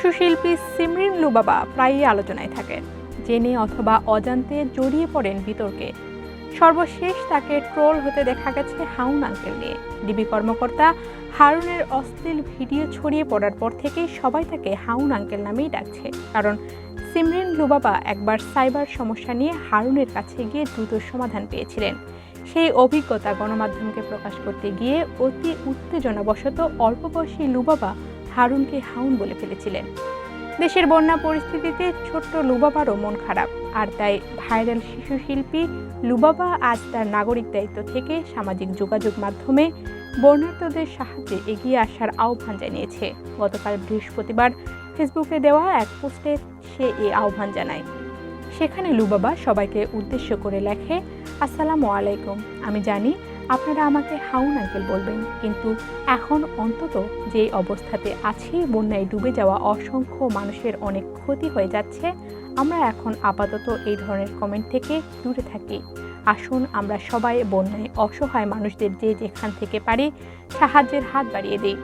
শিল্পী সিমরিন লুবাবা প্রায়ই আলোচনায় থাকেন জেনে অথবা অজান্তে জড়িয়ে পড়েন বিতর্কে। সর্বশেষ তাকে ট্রোল হতে দেখা গেছে হাউন আঙ্কেল নিয়ে। ডিবি কর্মকর্তা হারুনের অশ্লীল ভিডিও ছড়িয়ে পড়ার পর থেকেই সবাই তাকে হাউন আঙ্কেল নামেই ডাকছে। কারণ সিমরিন লুবাবা একবার সাইবার সমস্যা নিয়ে হারুনের কাছে গিয়ে দ্রুত সমাধান পেয়েছিলেন। সেই অভিজ্ঞতা গণমাধ্যমকে প্রকাশ করতে গিয়ে অতি উত্তেজনাবশত অল্প বয়সী লুবাবা হারুনকে হাউন বলে ফেলেছিলেন। দেশের বন্যা পরিস্থিতিতে ছোট্ট লুবাবারও মন খারাপ। আর তাই ভাইরাল শিশু শিল্পী লুবাবা আজ তার নাগরিক দায়িত্ব থেকে সামাজিক যোগাযোগ মাধ্যমে বন্যার্তদের সাহায্যে এগিয়ে আসার আহ্বান জানিয়েছে। গতকাল বৃহস্পতিবার ফেসবুকে দেওয়া এক পোস্টে সে এই আহ্বান জানায়। সেখানে লুবাবা সবাইকে উদ্দেশ্য করে লেখে, আসসালামু আলাইকুম। আমি জানি আপনারা আমাকে হাউন আঙ্কেল বলবেন, কিন্তু এখন অন্তত যে অবস্থাতে আছি, বন্যায় ডুবে যাওয়া অসংখ্য মানুষের অনেক ক্ষতি হয়ে যাচ্ছে, আমরা এখন আপাতত এই ধরনের কমেন্ট থেকে দূরে থাকি। আসুন আমরা সবাই বন্যায় অসহায় মানুষদের যে যেখান থেকে পারি সাহায্যের হাত বাড়িয়ে দিই।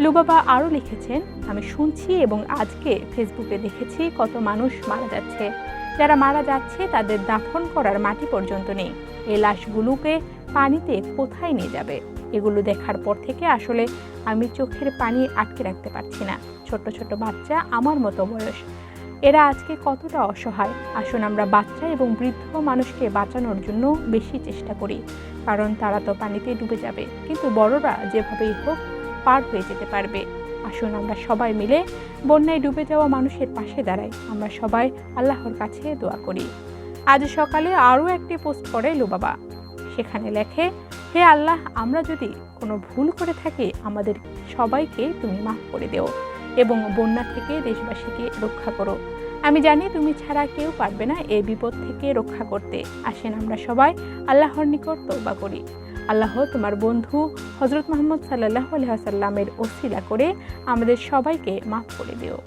লুবাবা আরও লিখেছেন, আমি শুনছি এবং আজকে ফেসবুকে দেখেছি কত মানুষ মারা যাচ্ছে। যারা মারা যাচ্ছে তাদের দাফন করার মাটি পর্যন্ত নেই। এই লাশগুলোকে পানিতে কোথায় নিয়ে যাবে? এগুলো দেখার পর থেকে আসলে আমি চোখের পানি আটকে রাখতে পারছি না। ছোট ছোট বাচ্চা আমার মতো বয়স। এরা আজকে কতটা অসহায়? আসুন আমরা বাচ্চা এবং বৃদ্ধ মানুষকে বাঁচানোর জন্য বেশি চেষ্টা করি। কারণ তারা তো পানিতে ডুবে যাবে। কিন্তু বড়রা যেভাবেই হোক পার হয়ে যেতে পারবে। আসুন আমরা সবাই মিলে বন্যায় ডুবে যাওয়া মানুষের পাশে দাঁড়াই। আমরা সবাই আল্লাহর কাছে দোয়া করি। আজ সকালে আরও একটি পোস্ট করে লুবাবা সেখানে লেখে, হে আল্লাহ, আমরা যদি কোনো ভুল করে থাকি, আমাদের সবাইকে তুমি মাফ করে দেও এবং বন্যা থেকে দেশবাসীকে রক্ষা করো। আমি জানি তুমি ছাড়া কেউ পারবে না এই বিপদ থেকে রক্ষা করতে। আসেন আমরা সবাই আল্লাহর নিকট তৌবা করি। আল্লাহ তোমার বন্ধু হজরত মোহাম্মদ সাল্লাহ আলহাসাল্লামের ওসিলা করে আমাদের সবাইকে মাফ করে দিও।